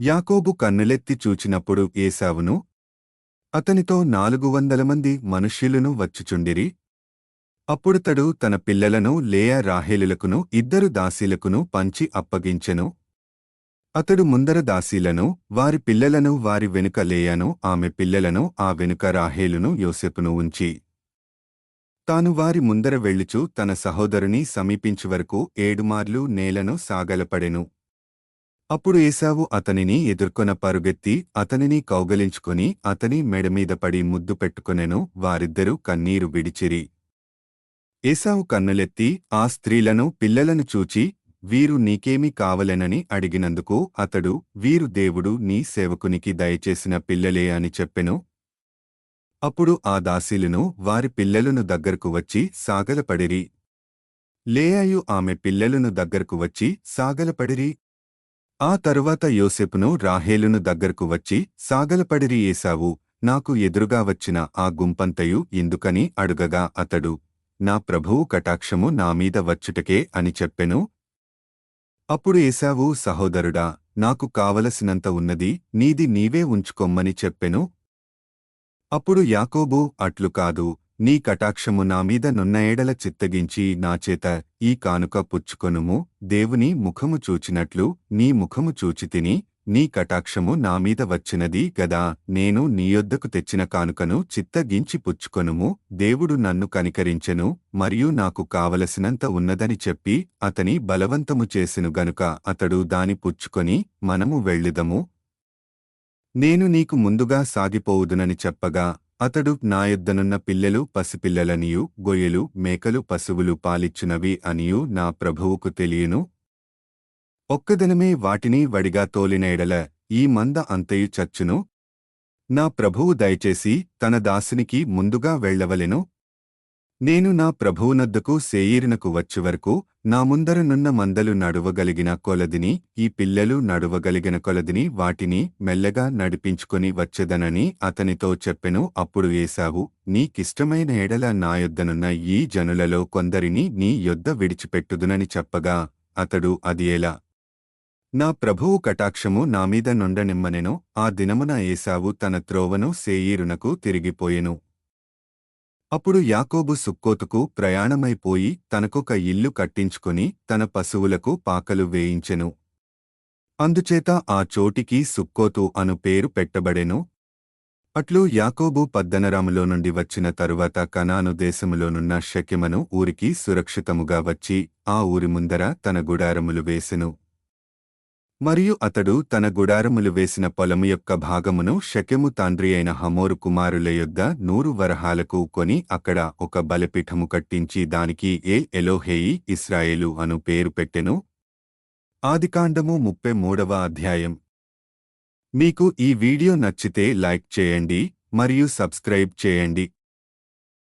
యాకోబు కన్నులెత్తి చూచినప్పుడు ఏశావును అతనితో నాలుగు వందల మంది మనుష్యులను వచ్చుచుండిరి. అప్పుడుతడు తన పిల్లలను లేయా రాహేలులకును ఇద్దరు దాసీలకును పంచి అప్పగించెను. అతడు ముందర దాసీలను వారి పిల్లలను వారి వెనుక లేయను ఆమె పిల్లలను ఆ వెనుక రాహేలును యోసెపును ఉంచి. తాను వారి ముందర వెళ్ళుచు తన సహోదరుని సమీపించు వరకు ఏడుమార్లు నేలను సాగలపడెను. అప్పుడు ఏశావు అతనిని ఎదుర్కొన పరుగెత్తి అతనిని కౌగలించుకొని అతని మెడమీద పడి ముద్దు పెట్టుకొనెను వారిద్దరూ కన్నీరు విడిచిరి. ఏసావు కన్నులెత్తి ఆ స్త్రీలను పిల్లలను చూచి వీరు నీకేమి కావలెనని అడిగినందుకు అతడు వీరు దేవుడు నీ సేవకునికి దయచేసిన పిల్లలే అని చెప్పెను. అప్పుడు ఆ దాసీలను వారి పిల్లలను దగ్గరకు వచ్చి సాగలపడిరి. లేయాయు ఆమె పిల్లలను దగ్గరకు వచ్చి సాగలపడిరి. ఆ తరువాత యోసెపును రాహేలును దగ్గరకు వచ్చి సాగలపడిరి ఏశావు నాకు ఎదురుగా వచ్చిన ఆ గుంపంతయు ఎందుకని అడుగగా అతడు నా ప్రభువు కటాక్షము నామీద వచ్చుటకే అని చెప్పెను. అప్పుడు ఏశావు సహోదరుడా నాకు కావలసినంత ఉన్నది నీది నీవే ఉంచుకొమ్మని చెప్పెను. అప్పుడు యాకోబు అట్లు కాదు నీ కటాక్షము నామీద నున్నయేడల చిత్తగించి నాచేత ఈ కానుక పుచ్చుకొనుము. దేవుని ముఖము చూచినట్లు నీ ముఖము చూచితిని నీ కటాక్షము నామీద వచ్చినది గదా. నేను నీయొద్దకు తెచ్చిన కానుకను చిత్తగించి పుచ్చుకొనుము. దేవుడు నన్ను కనికరించెను మరియు నాకు కావలసినంత ఉన్నదని చెప్పి అతని బలవంతము చేసెను గనుక అతడు దాని పుచ్చుకొని మనము వెళ్ళిదము. నేను నీకు ముందుగా సాగిపోవుదునని చెప్పగా అతడు నాయొద్దనున్న పిల్లలు పసిపిల్లలనియు గొయ్యలు మేకలు పశువులు పాలిచ్చునవి అనియు నా ప్రభువుకు తెలియను. ఒక్కదినమే వాటిని వడిగా తోలినయడల ఈ మంద అంతయు చచ్చును. నా ప్రభువు దయచేసి తన దాసునికి ముందుగా వెళ్ళవలెను. నేను నా ప్రభువునద్దకు సేయీరునకు వచ్చువరకు నా ముందరనున్న మందలు నడువగలిగిన కొలదిని ఈ పిల్లలు నడువగలిగిన కొలదిని వాటిని మెల్లగా నడిపించుకొని వచ్చెదనని అతనితో చెప్పెను. అప్పుడు ఏశావు నీకిష్టమైన ఎడల నా యొద్దనున్న ఈ జనులలో కొందరిని నీ యొద్ద విడిచిపెట్టుదునని చెప్పగా అతడు అది ఎలా? నా ప్రభువు కటాక్షము నామీద నుండనిమ్మనెను. ఆ దినమున ఏసావు తన త్రోవను సేయీరునకు తిరిగిపోయెను. అప్పుడు యాకోబు సుక్కోతుకు ప్రయాణమైపోయి తనకొక ఇల్లు కట్టించుకుని తన పశువులకు పాకలు వేయించెను. అందుచేత ఆ చోటికి సుక్కోతు అను పేరు పెట్టబడెను. అట్లు యాకోబు పద్దనరాములో నుండి వచ్చిన తరువాత కనాను దేశములోనున్న షకెమను ఊరికి సురక్షితముగా వచ్చి ఆ ఊరి ముందర తన గుడారములు వేసెను. మరియు అతడు తన గుడారములు వేసిన పొలము యొక్క భాగమును షకెము తండ్రి అయిన హమోరు కుమారుల యొద్ద నూరు వరహాలకు కొని అక్కడ ఒక బలిపీఠము కట్టించి దానికి ఏ ఎలోహేయి ఇస్రాయేలు అను పేరు పెట్టెను. ఆదికాండము ముప్పై మూడవ అధ్యాయం. మీకు ఈ వీడియో నచ్చితే లైక్ చేయండి మరియు సబ్స్క్రైబ్ చేయండి.